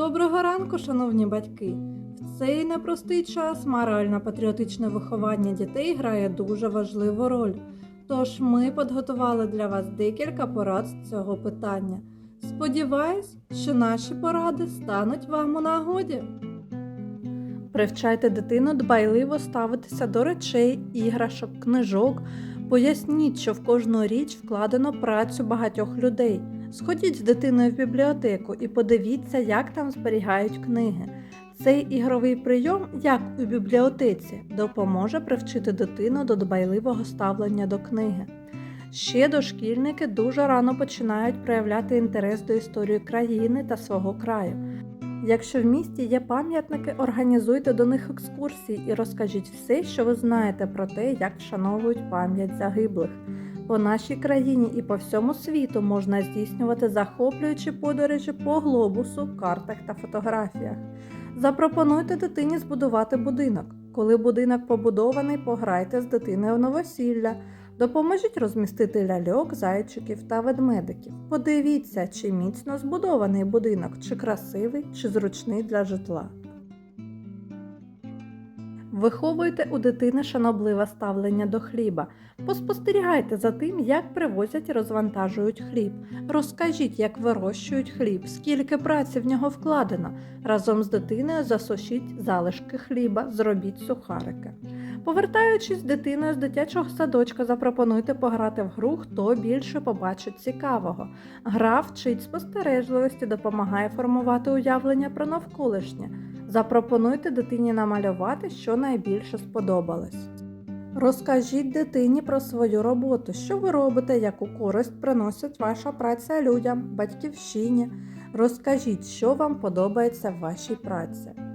Доброго ранку, шановні батьки! В цей непростий час морально-патріотичне виховання дітей грає дуже важливу роль. Тож ми підготували для вас декілька порад з цього питання. Сподіваюсь, що наші поради стануть вам у нагоді. Привчайте дитину дбайливо ставитися до речей, іграшок, книжок. Поясніть, що в кожну річ вкладено працю багатьох людей. Сходіть з дитиною в бібліотеку і подивіться, як там зберігають книги. Цей ігровий прийом, як у бібліотеці, допоможе привчити дитину до дбайливого ставлення до книги. Ще дошкільники дуже рано починають проявляти інтерес до історії країни та свого краю. Якщо в місті є пам'ятники, організуйте до них екскурсії і розкажіть все, що ви знаєте про те, як вшановують пам'ять загиблих. По нашій країні і по всьому світу можна здійснювати захоплюючі подорожі по глобусу, картах та фотографіях. Запропонуйте дитині збудувати будинок. Коли будинок побудований, пограйте з дитиною в новосілля. Допоможіть розмістити ляльок, зайчиків та ведмедиків. Подивіться, чи міцно збудований будинок, чи красивий, чи зручний для житла. Виховуйте у дитини шанобливе ставлення до хліба. Поспостерігайте за тим, як привозять і розвантажують хліб. Розкажіть, як вирощують хліб, скільки праці в нього вкладено. Разом з дитиною засушіть залишки хліба, зробіть сухарики. Повертаючись з дитиною з дитячого садочка, запропонуйте пограти в гру, хто більше побачить цікавого. Гра вчить спостережливості, допомагає формувати уявлення про навколишнє. Запропонуйте дитині намалювати, що найбільше сподобалось. Розкажіть дитині про свою роботу, що ви робите, яку користь приносить ваша праця людям, батьківщині. Розкажіть, що вам подобається в вашій праці.